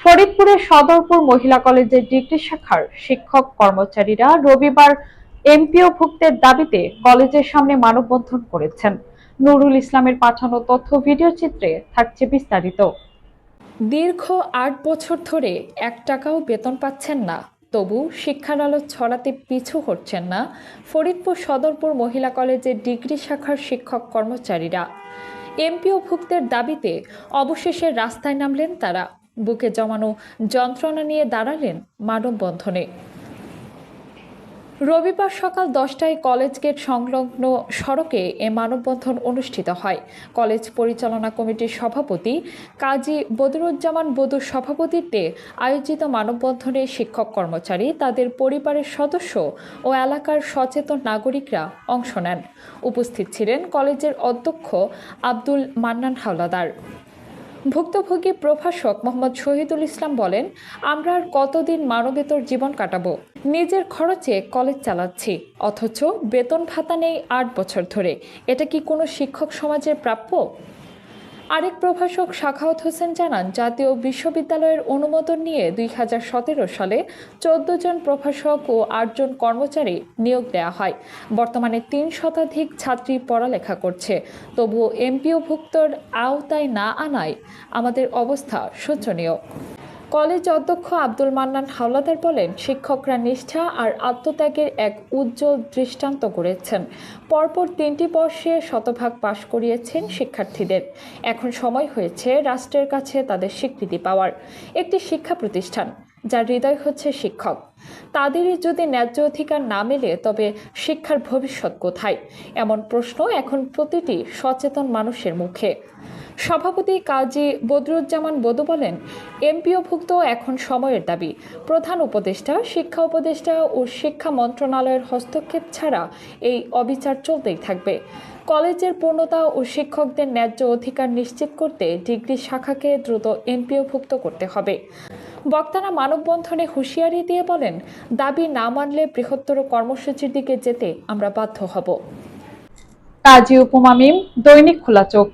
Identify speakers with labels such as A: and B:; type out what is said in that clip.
A: ফরিদপুরের সদরপুর মহিলা কলেজের ডিগ্রি শাখার শিক্ষক কর্মচারীরা রবিবার এমপিওভুক্তের দাবিতে কলেজের সামনে মানববন্ধন করেছেন। নুরুল ইসলামের পাঠানো তথ্য ভিডিও চিত্রে থাকছে বিস্তারিত। দীর্ঘ আট বছর ধরে এক টাকাও বেতন পাচ্ছেন না, তবু শিক্ষার আলো ছড়াতে পিছু হচ্ছেন না ফরিদপুর সদরপুর মহিলা কলেজের ডিগ্রি শাখার শিক্ষক কর্মচারীরা। এমপিওভুক্তের দাবিতে অবশেষে রাস্তায় নামলেন তারা। বুকে জমানো যন্ত্রণা নিয়ে দাঁড়ালেন মানববন্ধনে। রবিবার সকাল দশটায় কলেজ গেট সংলগ্ন সড়কে এ মানববন্ধন অনুষ্ঠিত হয়। কলেজ পরিচালনা কমিটির সভাপতি কাজী বদরুজ্জামান বদুর সভাপতিত্বে আয়োজিত মানববন্ধনে শিক্ষক কর্মচারী, তাদের পরিবারের সদস্য ও এলাকার সচেতন নাগরিকরা অংশ নেন। উপস্থিত ছিলেন কলেজের অধ্যক্ষ আব্দুল মান্নান হাওলাদার। ভুক্তভোগী প্রভাষক মোহাম্মদ শহীদুল ইসলাম বলেন, আমরা আর কতদিন মানবেতর জীবন কাটাবো? নিজের খরচে কলেজ চালাচ্ছি, অথচ বেতন ভাতা নেই আট বছর ধরে। এটা কি কোনো শিক্ষক সমাজের প্রাপ্য? আরেক প্রভাষক শাখাওত হোসেন জানান, জাতীয় বিশ্ববিদ্যালয়ের অনুমোদন নিয়ে দুই হাজার সতেরো সালে চোদ্দ জন প্রভাষক ও আটজন কর্মচারী নিয়োগ দেওয়া হয়। বর্তমানে তিন শতাধিক ছাত্রী পড়ালেখা করছে। তবুও এমপিওভুক্তর আওতায় না আনায় আমাদের অবস্থা শোচনীয়। কলেজ অধ্যক্ষ আব্দুল মান্নান হাওলাদার বলেন, শিক্ষকরা নিষ্ঠা আর আত্মত্যাগের এক উজ্জ্বল দৃষ্টান্ত করেছেন। পরপর তিনটি বর্ষে শতভাগ পাশ করিয়েছেন শিক্ষার্থীদের। এখন সময় হয়েছে রাষ্ট্রের কাছে তাদের স্বীকৃতি পাওয়ার। একটি শিক্ষা প্রতিষ্ঠান, যার হৃদয় হচ্ছে শিক্ষক। তাদেরই যদি ন্যায্য অধিকার না মেলে, তবে শিক্ষার ভবিষ্যৎ কোথায়? এমন প্রশ্ন এখন প্রতিটি সচেতন মানুষের মুখে। সভাপতি কাজী বদরুজ্জামান বদু বলেন, এমপিওভুক্ত এখন সময়ের দাবি। প্রধান উপদেষ্টা, শিক্ষা উপদেষ্টা ও শিক্ষা মন্ত্রণালয়ের হস্তক্ষেপ ছাড়া এই অবিচার চলতেই থাকবে। কলেজের পূর্ণতা ও শিক্ষকদের ন্যায্য অধিকার নিশ্চিত করতে ডিগ্রি শাখাকে দ্রুত এমপিওভুক্ত করতে হবে। বক্তারা মানববন্ধনে হুঁশিয়ারি দিয়ে বলেন, দাবি না মানলে বৃহত্তর কর্মসূচির দিকে যেতে আমরা বাধ্য হব। কাজী উপমা মিম, দৈনিক খোলা চোখ।